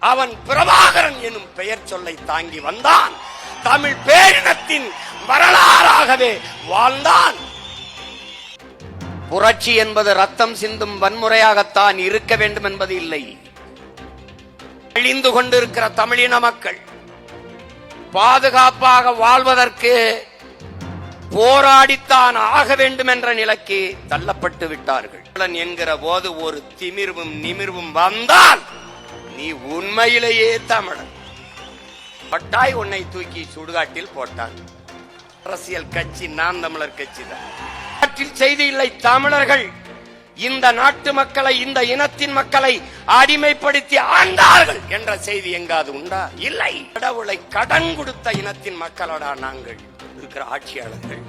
அவன் பிரபாகரன் எனும் பெயர் சொல்லை தாங்கி வந்தான். தமிழ் பேரினத்தின் வரலாறாகவே வாழ்ந்தான். புரட்சி என்பது ரத்தம் சிந்தும் வன்முறையாகத்தான் இருக்க வேண்டும் என்பது இல்லை. அழிந்து கொண்டிருக்கிற தமிழின மக்கள் பாதுகாப்பாக வாழ்வதற்கு போராடித்தான் ஆக வேண்டும் என்ற நிலைக்கு தள்ளப்பட்டு விட்டார்கள். என்கிற போது ஒரு திமிர்வும் நிமிர்வும் வந்தால் நீ உண்மையிலேயே தமிழன். பட்டாய் உன்னை தூக்கி சுடுகாட்டில் போட்டான். அரசியல் கட்சி நான் தமிழர் கட்சி தான். நாட்டில் செய்தி இல்லை தமிழர்கள். இந்த நாட்டு மக்களை இந்த இனத்தின் மக்களை அடிமைப்படுத்தி ஆண்டார்கள் என்ற செய்தி எங்காவது உண்டா? இல்லை. கடவுளை கடன் கொடுத்த இனத்தின் மக்களடா நாங்கள் இருக்கிற ஆட்சியாளர்கள்.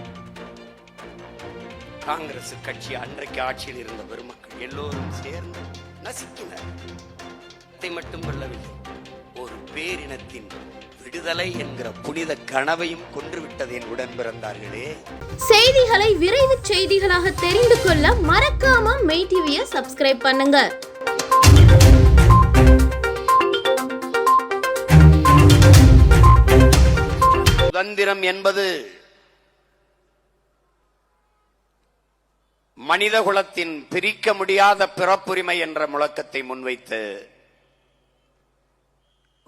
காங்கிரஸ் கட்சி அன்றைக்கு ஆட்சியில் இருந்த பெருமக்கள் எல்லோரும் சேர்ந்து நசிக்கினர் இதை மட்டும் கொள்ளவில்லை ஒரு பேரினத்தின் விடுதலை என்கிற புனித கனவையும் கொன்றுவிட்டது என் உடன் பிறந்தார்களே செய்திகளை விரைவு செய்திகளாக தெரிந்து கொள்ள மறக்காம மெய் டிவியை சப்ஸ்கிரைப் பண்ணுங்க. சுதந்திரம் என்பது மனிதகுலத்தின் பிரிக்க முடியாத பிறப்புரிமை என்ற முழக்கத்தை முன்வைத்து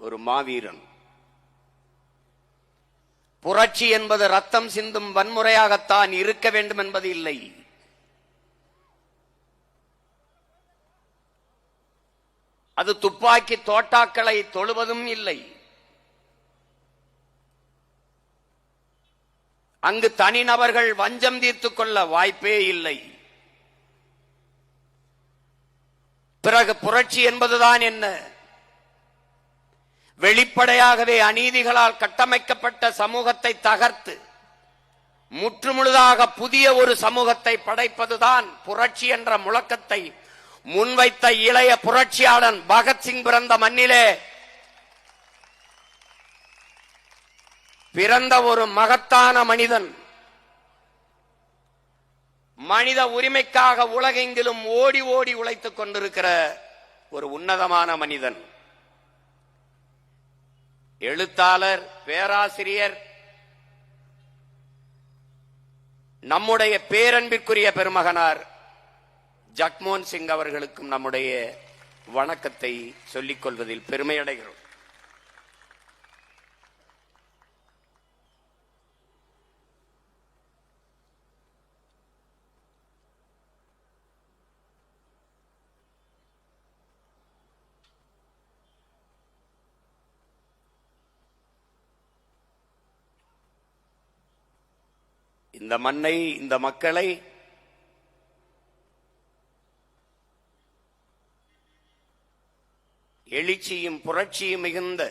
ஒரு மாவீரன். புரட்சி என்பது ரத்தம் சிந்தும் வன்முறையாகத்தான் இருக்க வேண்டும் என்பது இல்லை. அது துப்பாக்கி தோட்டாக்களை தொழுவதும் இல்லை. அங்கு தனிநபர்கள் வஞ்சம் தீர்த்துக் கொள்ள வாய்ப்பே இல்லை. பிறகு புரட்சி என்பதுதான் என்ன? வெளிப்படையாகவே அநீதிகளால் கட்டமைக்கப்பட்ட சமூகத்தை தகர்த்து முற்றுமுழுதாக புதிய ஒரு சமூகத்தை படைப்பதுதான் புரட்சி என்ற முழக்கத்தை முன்வைத்த இளைய புரட்சியாளன் பகத்சிங் பிறந்த மண்ணிலே பிறந்த ஒரு மகத்தான மனிதன். மனித உரிமைக்காக உலகெங்கிலும் ஓடி ஓடி உழைத்துக் கொண்டிருக்கிற ஒரு உன்னதமான மனிதன். எழுத்தாளர் பேராசிரியர் நம்முடைய பேரன்பிற்குரிய பெருமகனார் ஜக்மோகன் சிங் அவர்களுக்கும் நம்முடைய வணக்கத்தை சொல்லிக் கொள்வதில் பெருமையடைகிறோம். இந்த மண்ணை இந்த மக்களை எழுச்சியும் புரட்சியும் மிகுந்த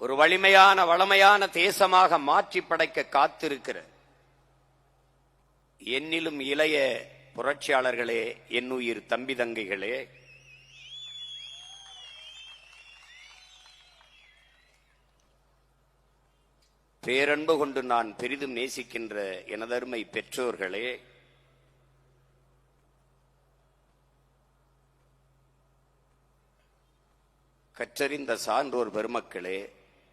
ஒரு வலிமையான வளமையான தேசமாக மாற்றி படைக்க காத்திருக்கிற என்னிலும் இளைய புரட்சியாளர்களே என்னுயிர் தம்பி பேரன்பு கொண்டு நான் பெரிதும் நேசிக்கின்ற எனதருமை பெற்றோர்களே கற்றறிந்த சான்றோர் பெருமக்களே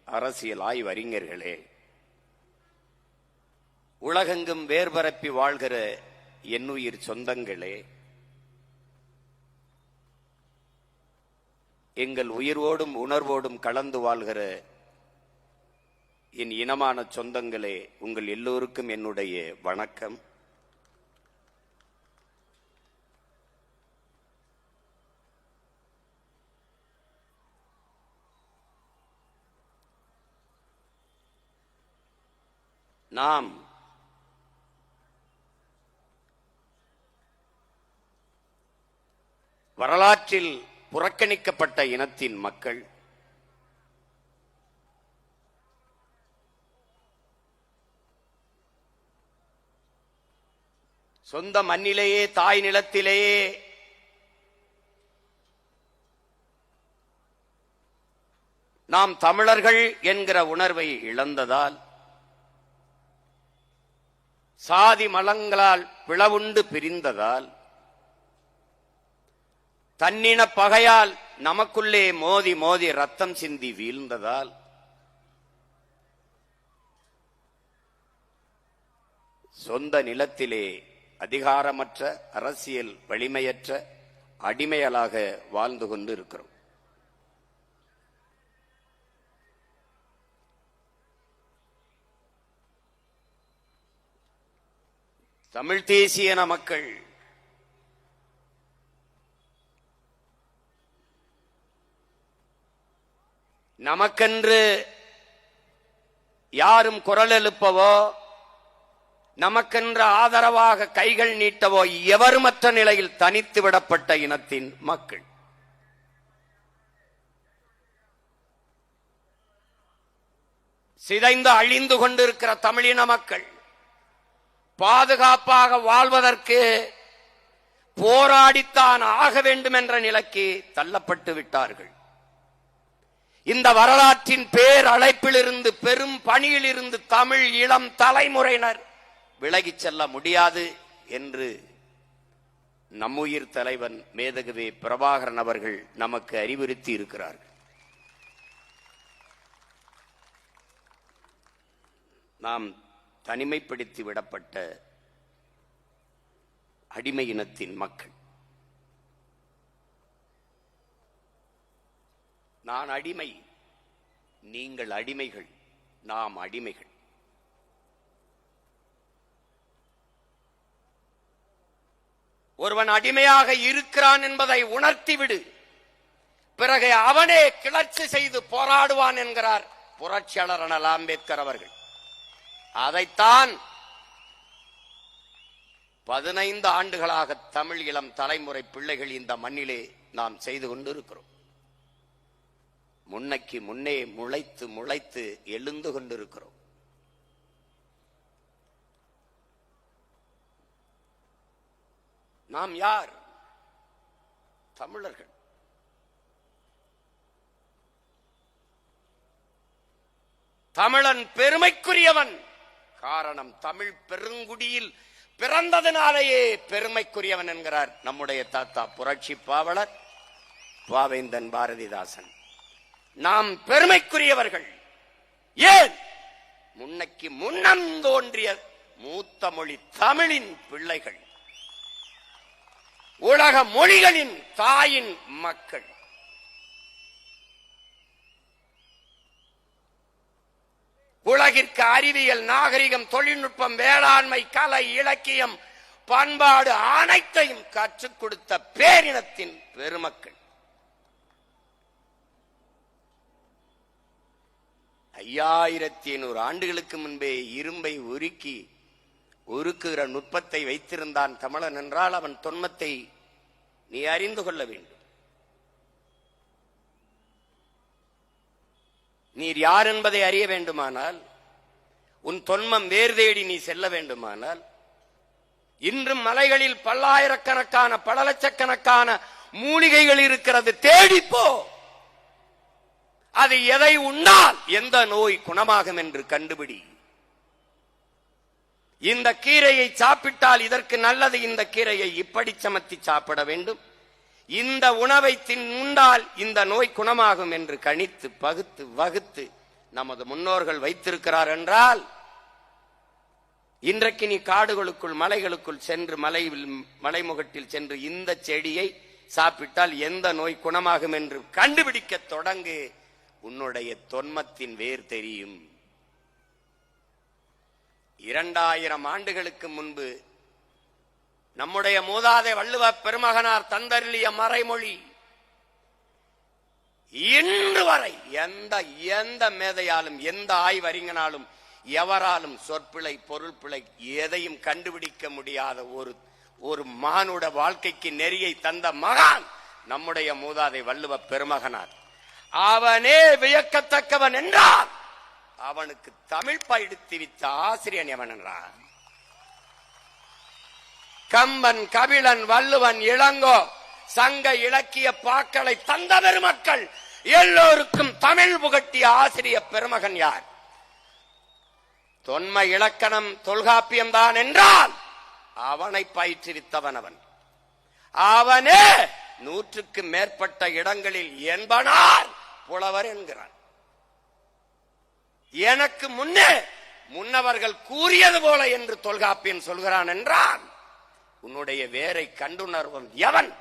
அரசியல் ஆய்வறிஞர்களே உலகெங்கும் வேர்பரப்பி வாழ்கிற என்னுயிர் சொந்தங்களே எங்கள் உயிரோடும் உணர்வோடும் கலந்து வாழ்கிற என் இனமான சொந்தங்களே உங்கள் எல்லோருக்கும் என்னுடைய வணக்கம். நாம் வரலாற்றில் புறக்கணிக்கப்பட்ட இனத்தின் மக்கள் சொந்த மண்ணிலேயே தாய் நிலத்திலேயே. நாம் தமிழர்கள் என்கிற உணர்வை இழந்ததால் சாதி மலங்களால் பிளவுண்டு பிரிந்ததால் தன்னின பகையால் நமக்குள்ளே மோதி மோதி ரத்தம் சிந்தி வீழ்ந்ததால் சொந்த நிலத்திலே அதிகாரமற்ற அரசியல் வலிமையற்ற அடிமையலாக வாழ்ந்து கொண்டு இருக்கிறோம் தமிழ் தேசியன மக்கள் நமக்கென்று யாரும் குரல் எழுப்பவோ நமக்கென்ற ஆதரவாக கைகள் நீட்டவோ எவருமற்ற நிலையில் தனித்து விடப்பட்ட இனத்தின் மக்கள். சிதைந்து அழிந்து கொண்டிருக்கிற தமிழின மக்கள் பாதுகாப்பாக வாழ்வதற்கு போராடித்தான் ஆக வேண்டும் என்ற நிலைக்கு தள்ளப்பட்டு விட்டார்கள். இந்த வரலாற்றின் பேரழைப்பிலிருந்து பெரும் பணியிலிருந்து தமிழ் இளம் தலைமுறையினர் விலகிச் செல்ல முடியாது என்று நம்முயிர் தலைவன் மேதகவே பிரபாகரன் அவர்கள் நமக்கு அறிவுறுத்தி இருக்கிறார்கள். நாம் தனிமைப்படுத்தி விடப்பட்ட அடிமை இனத்தின் மக்கள். நான் அடிமை நீங்கள் அடிமைகள் நாம் அடிமைகள். ஒருவன் அடிமையாக இருக்கிறான் என்பதை உணர்த்திவிடு. பிறகு அவனே கிளர்ச்சி செய்து போராடுவான் என்கிறார் புரட்சியாளர் அண்ணல் அம்பேத்கர் அவர்கள். அதைத்தான் பதினைந்து ஆண்டுகளாக தமிழ் இளம் தலைமுறை பிள்ளைகள் இந்த மண்ணிலே நாம் செய்து கொண்டிருக்கிறோம். முன்னைக்கு முன்னே முளைத்து முளைத்து எழுந்து கொண்டிருக்கிறோம். நாம் யார்? தமிழர்கள். தமிழன் பெருமைக்குரியவன். காரணம் தமிழ் பெருங்குடியில் பிறந்ததினாலேயே பெருமைக்குரியவன் என்கிறார் நம்முடைய தாத்தா புரட்சி பாவலர் பாவேந்தன் பாரதிதாசன். நாம் பெருமைக்குரியவர்கள். ஏன்? முன்னைக்கு முன்னம் தோன்றிய மூத்த மொழி தமிழின் பிள்ளைகள். உலக மொழிகளின் தாயின் மக்கள். உலகிற்கு அறிவியல் நாகரிகம் தொழில்நுட்பம் வேளாண்மை கலை இலக்கியம் பண்பாடு அனைத்தையும் கற்றுக் கொடுத்த பேரினத்தின் பெருமக்கள். ஐயாயிரத்தி ஐநூறு ஆண்டுகளுக்கு முன்பே இரும்பை உருக்கி உருக்குகிற நுட்பத்தை வைத்திருந்தான் தமிழன் என்றால் அவன் தொன்மத்தை நீ அறிந்து கொள்ள வேண்டும். நீர் யார் என்பதை அறிய வேண்டுமானால் உன் தொன்மம் வேர் தேடி நீ செல்ல வேண்டுமானால் இன்றும் மலைகளில் பல்லாயிரக்கணக்கான பல லட்சக்கணக்கான மூலிகைகள் இருக்கிறது தேடிப்போ. அது எதை உண்டால் எந்த நோய் குணமாகும் என்று கண்டுபிடி. இந்த கீரையை சாப்பிட்டால் இதற்கு நல்லது. இந்த கீரையை இப்படி சமத்தி சாப்பிட வேண்டும். இந்த உணவை தின் உண்டால் இந்த நோய் குணமாகும் என்று கணித்து பகுத்து வகுத்து நமது முன்னோர்கள் வைத்திருக்கிறார் என்றால் இன்றைக்கு நீ காடுகளுக்குள் மலைகளுக்குள் சென்று மலையில் மலைமுகட்டில் சென்று இந்த செடியை சாப்பிட்டால் எந்த நோய் குணமாகும் என்று கண்டுபிடிக்க தொடங்கு. உன்னுடைய தொன்மத்தின் வேர் தெரியும். இரண்டாயிரம் ஆண்டுகளுக்கு முன்பு நம்முடைய மூதாதை வள்ளுவ பெருமகனார் தந்தருளிய மறைமொழி இன்று வரை எந்த எந்த மேதையாலும் எந்த ஆய்வறிஞனாலும் எவராலும் சொற்பிழை பொருள் பிழை எதையும் கண்டுபிடிக்க முடியாத ஒரு ஒரு மானுட வாழ்க்கைக்கு நெறியை தந்த மகான் நம்முடைய மூதாதை வள்ளுவ பெருமகனார். அவனே வியக்கத்தக்கவன் என்றான் அவனுக்கு தமிழ் பயிடுத்து வித்த ஆசிரியன் எவன் என்றான்? கம்பன் கபிலன் வள்ளுவன் இளங்கோ சங்க இலக்கிய பாக்களை தந்த பெருமக்கள் எல்லோருக்கும் தமிழ் புகட்டிய ஆசிரிய பெருமகன் யார்? தொன்ம இலக்கணம் தொல்காப்பியம் தான் என்றால் அவனை பயிற்றுவித்தவன் அவன். அவனே நூற்றுக்கு மேற்பட்ட இடங்களில் என்பனார் புலவர் என்கிறான். எனக்கு முன்னே முன்னவர்கள் கூறியது போல என்று தொல்காப்பியன் சொல்கிறான் என்றால் உன்னுடைய வேரை கண்டுணர்வன் எவன்?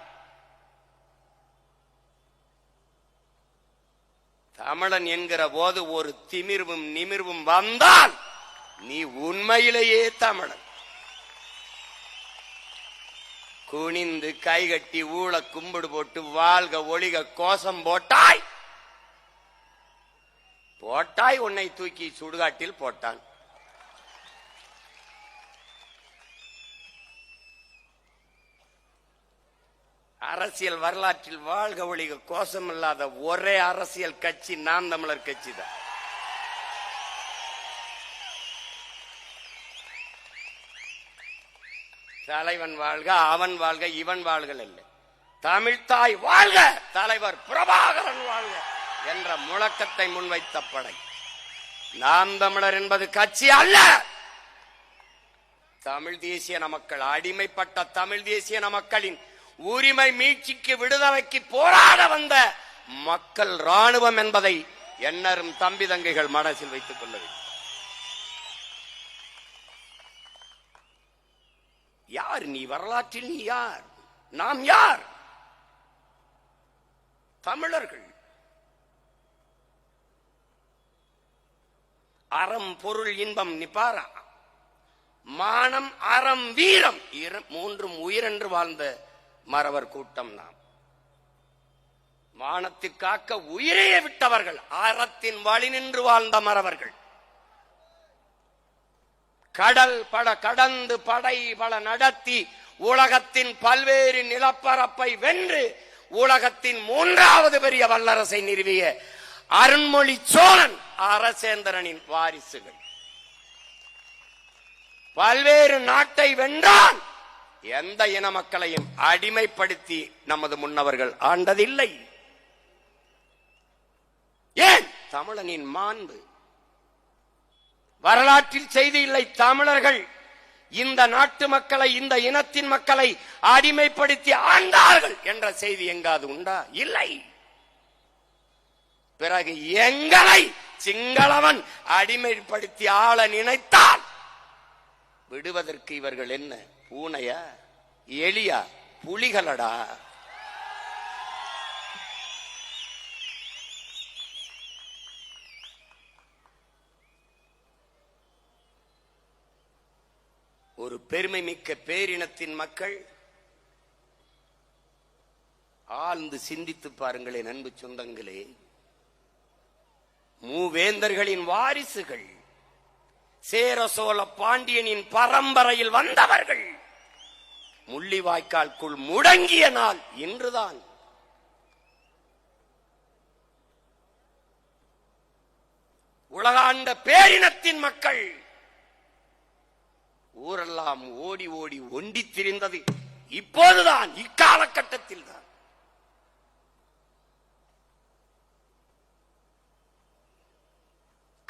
தமிழன் என்கிற போது ஒரு திமிர்வும் நிமிர்வும் வந்தால் நீ உண்மையிலேயே தமிழன். குனிந்து கைகட்டி ஊழ கும்பிடு போட்டு வாழ்க ஒளிக கோஷம் போட்டாய் போட்டாய் உன்னை தூக்கி சுடுகாட்டில் போட்டான். அரசியல் வரலாற்றில் வாழ்க ஒளிக கோஷம் இல்லாத ஒரே அரசியல் கட்சி நாம் தமிழர் கட்சி தான். தலைவன் வாழ்க அவன் வாழ்க இவன் வாழ்கள் இல்லை தமிழ்தாய் வாழ்க தலைவர் பிரபாகரன் வாழ்க. என்ற முழக்கத்தை முன்வைத்த படை. நாம் தமிழர் என்பது கட்சி அல்ல! தமிழ் தேசிய மக்கள் அடிமைப்பட்ட தமிழ் தேசிய மக்களின் உரிமை மீட்சிக்கு விடுதலைக்கு போராட வந்த மக்கள் ராணுவம் என்பதை எண்ணரும் தம்பி தங்கைகள் மனசில் வைத்துக் கொள்ள வேண்டும். யார் நீ? வரலாற்றில் நீ யார்? நாம் யார்? தமிழர்கள். அறம் பொருள் இன்பம் நிப்பாரா? மானம் அறம் வீரம். மூன்றும் உயிரென்று வாழ்ந்த மறவர் கூட்டம் நாம். மானத்திற்காக்க உயிரையே விட்டவர்கள் அறத்தின் வழி நின்று வாழ்ந்த மறவர்கள். கடல் பட கடந்து படை பல நடத்தி உலகத்தின் பல்வேறு நிலப்பரப்பை வென்று உலகத்தின் மூன்றாவது பெரிய வல்லரசை நிறுவிய அருண்மொழி சோழன் அரசேந்திரனின் வாரிசுகள். பல்வேறு நாட்டை வென்றான் எந்த இன மக்களையும் அடிமைப்படுத்தி நமது முன்னவர்கள் ஆண்டதில்லை. ஏன்? தமிழனின் மாண்பு. வரலாற்றில் செய்தி இல்லை தமிழர்கள். இந்த நாட்டு மக்களை இந்த இனத்தின் மக்களை அடிமைப்படுத்தி ஆண்டார்கள் என்ற செய்தி எங்காது உண்டா? இல்லை. பிறகு எங்களை சிங்களவன் அடிமைப்படுத்தி ஆள நினைத்தால் விடுவதற்கு இவர்கள் என்ன? பூனையா? எலியா? புலிகளடா? ஒரு பெருமை மிக்க பேரினத்தின் மக்கள் ஆழ்ந்து சிந்தித்து பாருங்களேன் அன்பு சொந்தங்களே. மூவேந்தர்களின் வாரிசுகள் சேர சோழ பாண்டியனின் பரம்பரையில் வந்தவர்கள். முள்ளிவாய்க்கால்குள் முடங்கிய நாள் இன்றுதான். உலகாண்ட பேரினத்தின் மக்கள் ஊரெல்லாம் ஓடி ஓடி ஒண்டி திரிந்தது இப்போதுதான் இக்காலகட்டத்தில் தான்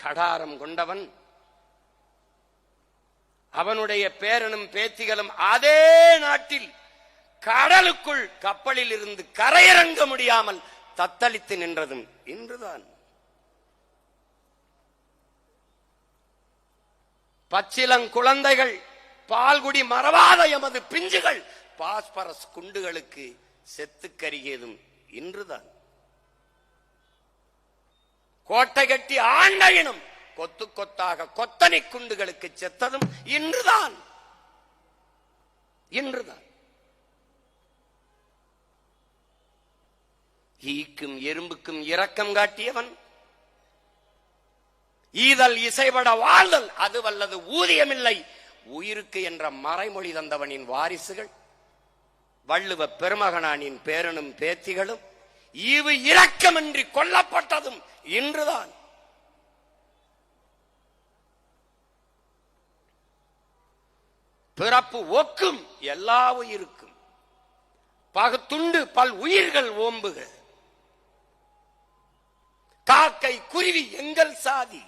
கடாரம் கொண்டவன். அவனுடைய பேரனும் பேத்திகளும் அதே நாட்டில் கடலுக்குள் கப்பலில் இருந்து கரையிறங்க முடியாமல் தத்தளித்து நின்றதும் இன்றுதான். பச்சிலங் குழந்தைகள் பால்குடி மறவாத எமது பிஞ்சுகள் பாஸ்பரஸ் குண்டுகளுக்கு செத்து கருகியதும் இன்றுதான். கோட்டை கட்டி ஆண்ட இனம் கொத்து கொத்தாக கொத்தனை குண்டுகளுக்கு செத்ததும் இன்றுதான். இன்றுதான். ஈக்கும் எறும்புக்கும் இரக்கம் காட்டியவன் ஈதல் இசைபட வாழ்தல் அது வல்லது ஊதியமில்லை. உயிருக்கு என்ற மறைமொழி தந்தவனின் வாரிசுகள் வள்ளுவ பெருமகனானின் பேரனும் பேத்திகளும் ஈவு இரக்கமின்றி கொல்லப்பட்டதும் இன்றுதான். பிறப்பு ஒக்கும் எல்லா உயிருக்கும். பகுத்துண்டு பல் உயிர்கள் ஓம்புக. காக்கை குருவி எங்கள் சாதி.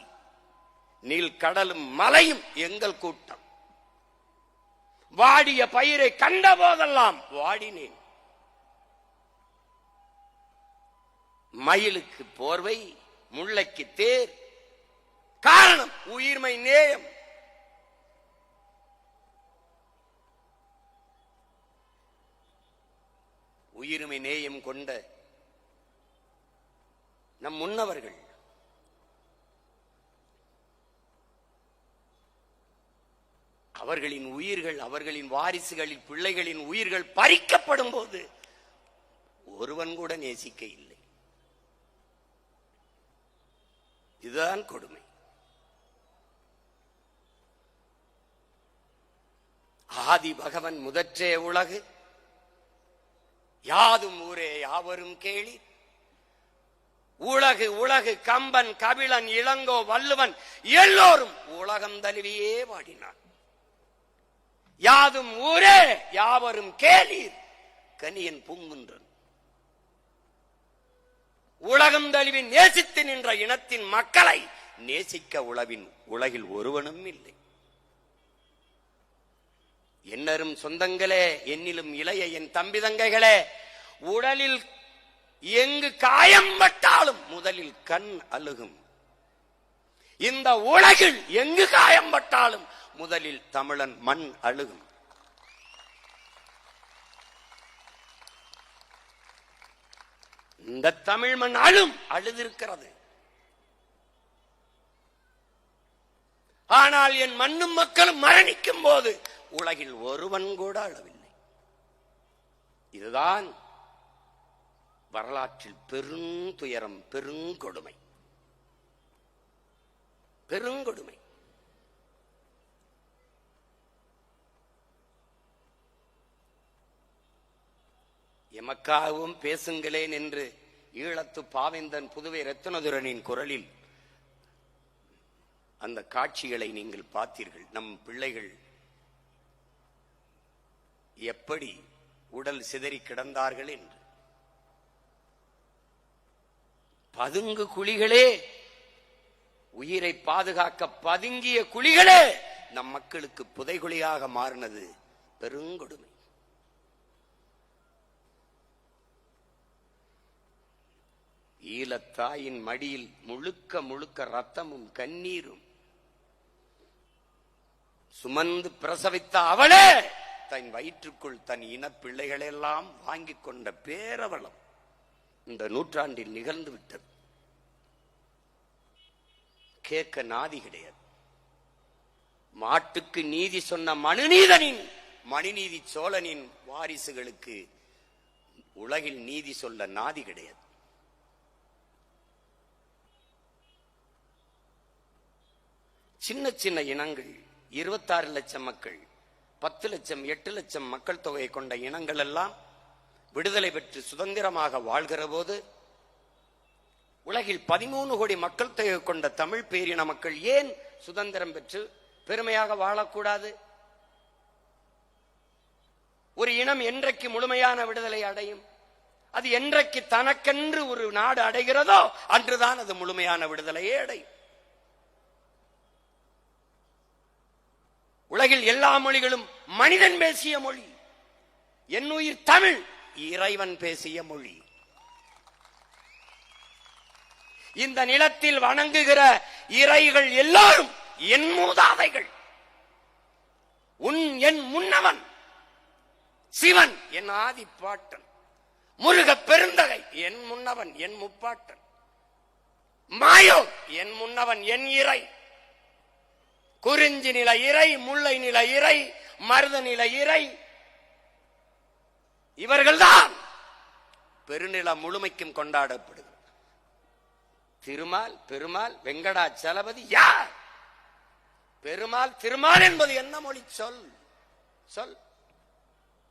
நீல் கடலும் மலையும் எங்கள் கூட்டம். வாடிய பயிரை கண்ட போதெல்லாம் வாடினேன். மயிலுக்கு போர்வை முல்லைக்கு தேர். காரணம் உயிர்மை நேயம். உயிர்மை நேயம் கொண்ட நம் முன்னவர்கள் அவர்களின் உயிர்கள் அவர்களின் வாரிசுகளின் பிள்ளைகளின் உயிர்கள் பறிக்கப்படும் போது ஒருவன் கூட நேசிக்க இல்லை இதுதான் கொடுமை. ஆதி பகவன் முதற்றே உலகு. யாதும் ஊரே யாவரும் கேளி. உலகு உலகு கம்பன் கபிலன் இளங்கோ வள்ளுவன் எல்லோரும் உலகம் தழுவியே பாடினான். யாதும் ஊரே யாவரும் கேளீர். கனியன் பூங்குன்றன் உலகம் தழுவி நேசித்து நின்ற இனத்தின் மக்களை நேசிக்க உளவின் உலகில் ஒருவனும் இல்லை. என்னரும் சொந்தங்களே என்னிலும் இளைய என் தம்பி தங்கைகளே உடலில் எங்கு காயம் பட்டாலும் முதலில் கண் அழுகும். இந்த உலகில் எங்கு காயம் பட்டாலும் முதலில் தமிழன் மண் அழுகும். இந்த தமிழ் மண் அழும் அழுதிருக்கிறது. ஆனால் என் மண்ணும் மக்களும் மரணிக்கும் போது உலகில் ஒருவன் கூட அழவில்லை. இதுதான் வரலாற்றில் பெருந்துயரம் பெருங்கொடுமை. பெருங்கொடுமை. எமக்காகவும் பேசுங்களேன் என்று ஈழத்து பாவேந்தன் புதுவை ரத்னதுரனின் குரலில் அந்த காட்சிகளை நீங்கள் பார்த்தீர்கள். நம் பிள்ளைகள் எப்படி உடல் சிதறி கிடந்தார்கள் என்று. பதுங்கு குழிகளே உயிரை பாதுகாக்க பதுங்கிய குழிகளே நம் மக்களுக்கு புதைகுழியாக மாறினது பெருங்கொடுமை. ஈழத்தாயின் மடியில் முழுக்க முழுக்க ரத்தமும் கண்ணீரும். சுமந்து பிரசவித்த அவளே தன் வயிற்றுக்குள் தன் இன பிள்ளைகளெல்லாம் வாங்கி கொண்ட பேரவளம் இந்த நூற்றாண்டில் நிகழ்ந்து விட்டது. கேட்க நாதி கிடையாது. மாட்டுக்கு நீதி சொன்ன மனுநீதனின் மணிநீதி சோழனின் வாரிசுகளுக்கு உலகில் நீதி சொல்ல நாதி கிடையாது. சின்ன சின்ன இனங்கள் இருபத்தாறு லட்சம் மக்கள் பத்து லட்சம் எட்டு லட்சம் மக்கள் தொகையை கொண்ட இனங்கள் எல்லாம் விடுதலை பெற்று சுதந்திரமாக வாழ்கிற போது உலகில் பதிமூணு கோடி மக்கள் தொகை கொண்ட தமிழ் பேரின மக்கள் ஏன் சுதந்திரம் பெற்று பெருமையாக வாழக்கூடாது? ஒரு இனம் என்றைக்கு முழுமையான விடுதலை அடையும்? அது என்றைக்கு தனக்கென்று ஒரு நாடு அடைகிறதோ அன்றுதான் அது முழுமையான விடுதலையே அடையும். உலகில் எல்லா மொழிகளும் மனிதன் பேசிய மொழி. என்னுயிர் தமிழ் இறைவன் பேசிய மொழி. இந்த நிலத்தில் வணங்குகிற இறைகள் எல்லாரும் என் மூதாதைகள். உன் என் முன்னவன் சிவன் என் ஆதிப்பாட்டன். முருக பெருந்தகை என் முன்னவன் என் முப்பாட்டன். மாயோ என் முன்னவன் என் இறை. குறிஞ்சி நில இறை முல்லை நில இறை மருத நில இறை. இவர்கள்தான் பெருநில முழுமைக்கும் கொண்டாடப்படுகிறது திருமால் பெருமாள் வெங்கடாச்சலபதி யார்? பெருமாள் திருமால் என்பது என்ன மொழி? சொல். சொல்.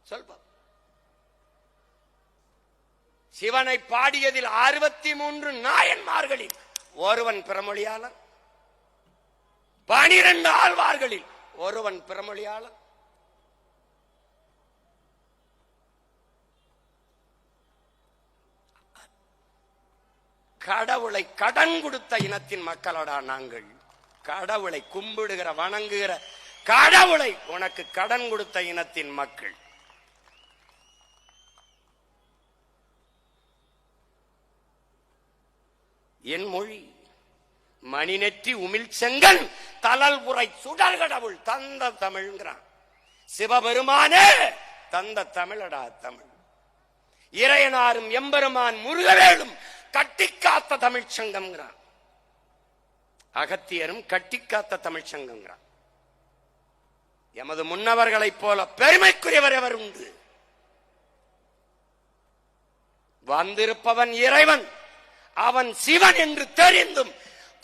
சொல் சிவனை பாடியதில் அறுபத்தி மூன்று நாயன்மார்களில் ஒருவன் பிறமொழியாளர் பனிரெண்டு ஆழ்வார்களில் ஒருவன் பிரமொழியாளன் கடவுளை கடன் கொடுத்த இனத்தின் மக்களடா நாங்கள். கடவுளை கும்பிடுகிற வணங்குகிற கடவுளை உனக்கு கடன் கொடுத்த இனத்தின் மக்கள். என் மொழி மணிநெற்றி உமிழ் செங்கன் தலல் உரை சுடல் கடவுள் தந்த தமிழ்ங்கிறான். சிவபெருமானே தந்த தமிழடா தமிழ். இறையனாரும் எம்பெருமான் முருகவேலும் கட்டிக்காத்த தமிழ்ச் சங்கம்ங்கிறான். அகத்தியரும் கட்டிக்காத்த தமிழ்ச் சங்கம்ங்கிறான். எமது முன்னவர்களைப் போல பெருமைக்குரியவர் எவர் உண்டு? வந்திருப்பவன் இறைவன் அவன் சிவன் என்று தெரிந்தும்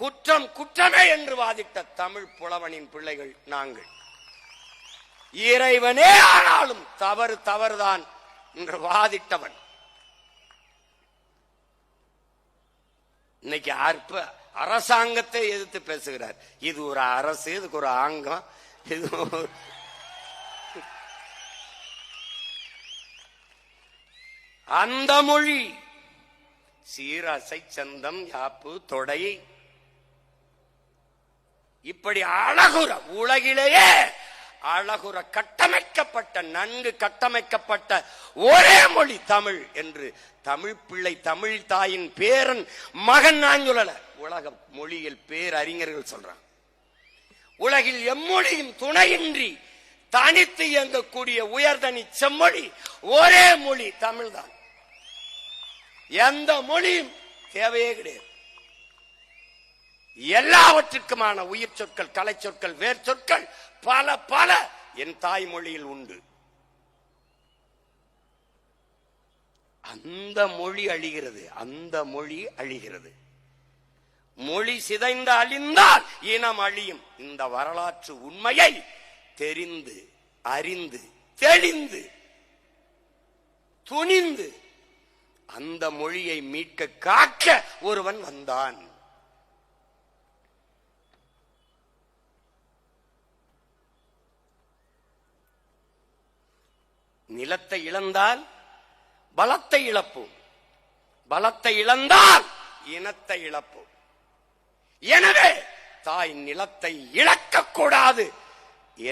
குற்றம் குற்றமே என்று வாதிட்ட தமிழ் புலவனின் பிள்ளைகள் நாங்கள். இறைவனே ஆனாலும் தவறு தவறுதான் என்று வாதிட்டவன். இன்னைக்கு அற்ப அரசாங்கத்தை எதிர்த்து பேசுகிறார். இது ஒரு அரசு இதுக்கு ஒரு ஆங்கம் இது அந்த மொழி. சீரசை சந்தம் யாப்பு தொடை இப்படி அழகுற உலகிலேயே அழகுற கட்டமைக்கப்பட்ட நன்கு கட்டமைக்கப்பட்ட ஒரே மொழி தமிழ் என்று தமிழ் பிள்ளை தமிழ் தாயின் பேரன் மகன் நான் சொல்லல. உலக மொழியில் பேரறிஞர்கள் சொல்றான் உலகில் எம்மொழியும் துணையின்றி தனித்து இயங்கக்கூடிய உயர்தனி செம்மொழி ஒரே மொழி தமிழ்தான். எந்த மொழியும் தேவையே கிடையாது. எல்லாவற்றுக்குமான உயிர் சொற்கள் கலை சொற்கள் வேர் சொற்கள் பல பல என் தாய்மொழியில் உண்டு. அந்த மொழி அழிகிறது அந்த மொழி அழிகிறது. மொழி சிதைந்து அழிந்தால் இனம் அழியும். இந்த வரலாற்று உண்மையை தெரிந்து அறிந்து தெளிந்து துணிந்து அந்த மொழியை மீட்க காக்க ஒருவன் வந்தான். நிலத்தை இழந்தால் பலத்தை இழப்போம். பலத்தை இழந்தால் இனத்தை இழப்போம். எனவே தாய் நிலத்தை இழக்கக்கூடாது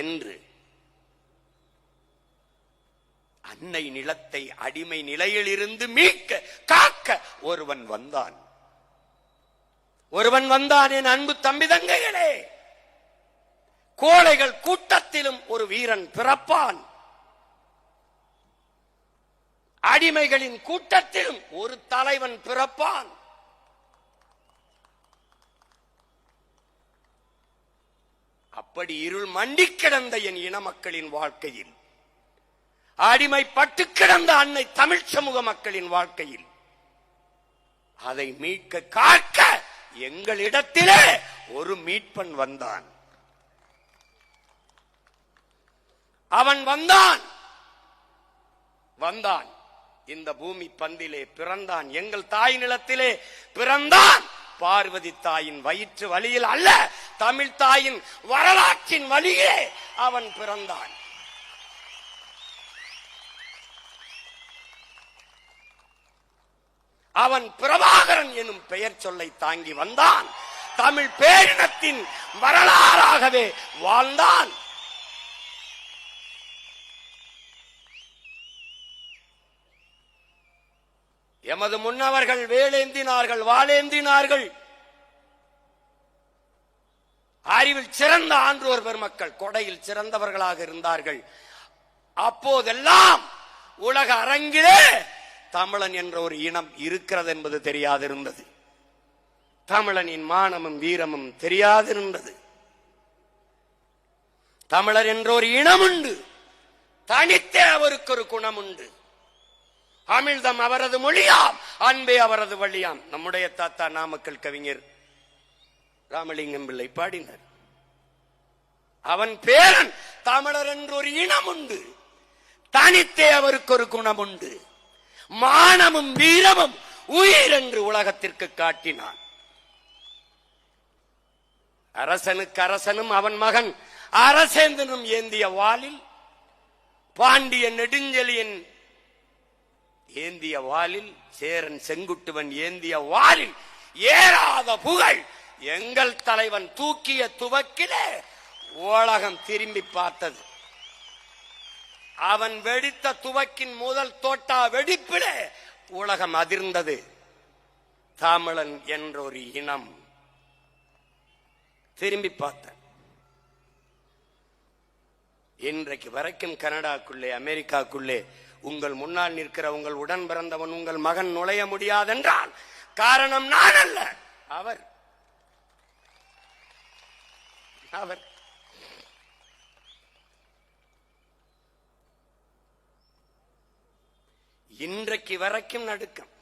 என்று அன்னை நிலத்தை அடிமை நிலையில் இருந்து மீட்க காக்க ஒருவன் வந்தான். ஒருவன் வந்தான் என் அன்பு தம்பி தங்கைகளே. கோழைகள் கூட்டத்திலும் ஒரு வீரன் பிறப்பான். அடிமைகளின் கூட்டத்திலும் ஒரு தலைவன் பிறப்பான். அப்படி இருள் மண்டி கிடந்த என் இன மக்களின் வாழ்க்கையில் அடிமைப்பட்டு கிடந்த அன்னை தமிழ் சமூக மக்களின் வாழ்க்கையில் அதை மீட்க காக்க எங்களிடத்திலே ஒரு மீட்பன் வந்தான். அவன் வந்தான். வந்தான். இந்த பூமி பந்திலே பிறந்தான். எங்கள் தாய் நிலத்திலே பிறந்தான். பார்வதி தாயின் வயிற்று வழியில் அல்ல தமிழ் தாயின் வரலாற்றின் வழியே அவன் பிறந்தான். அவன் பிரபாகரன் எனும் பெயர் சொல்லை தாங்கி வந்தான். தமிழ் பேரினத்தின் வரலாறாகவே வாழ்ந்தான். எமது முன்னவர்கள் வேலேந்தினார்கள் வாளேந்தினார்கள் அறிவில் சிறந்த ஆன்றோர் பெருமக்கள் கொடையில் சிறந்தவர்களாக இருந்தார்கள். அப்போதெல்லாம் உலக அரங்கிலே தமிழன் என்ற ஒரு இனம் இருக்கிறது என்பது தெரியாதிருந்தது. தமிழனின் மானமும் வீரமும் தெரியாதிருந்தது. தமிழர் என்ற ஒரு இனம் உண்டு தனித்தே அவருக்கு ஒரு குணம் உண்டு அமிழ்தம் அவரது மொழியாம் அன்பே அவரது வழியாம் நம்முடைய தாத்தா நாமக்கல் கவிஞர் ராமலிங்கம் பிள்ளை பாடினார். அவன் பேரன் தமிழர் என்று ஒரு இனம் உண்டு. தனித்தே அவருக்கு ஒரு குணம் உண்டு. மானமும் வீரமும் உயிர் என்று உலகத்திற்கு காட்டினான். அரசனுக்கு அரசனும் அவன் மகன் அரசேந்தனும் ஏந்திய வாளில் பாண்டிய நெடுஞ்செலியின் ஏந்திய வாலில் சேரன் செங்குட்டுவன் ஏந்திய வாலில் ஏறாத புகழ் எங்கள் தலைவன் தூக்கிய துவக்கிலே உலகம் திரும்பி பார்த்தது. அவன் வெடித்த துவக்கின் முதல் தோட்டா வெடிப்பிலே உலகம் அதிர்ந்தது. தமிழன் என்ற ஒரு இனம் திரும்பி பார்த்தேன். இன்றைக்கு வரைக்கும் கனடாக்குள்ளே அமெரிக்காக்குள்ளே உங்கள் முன்னால் நிற்கிற உங்கள் உடன் பிறந்தவன் உங்கள் மகன் நுழைய முடியாதென்றால் காரணம் நான் அல்ல அவர். அவர். இன்றைக்கு வரைக்கும் நடுக்கம்.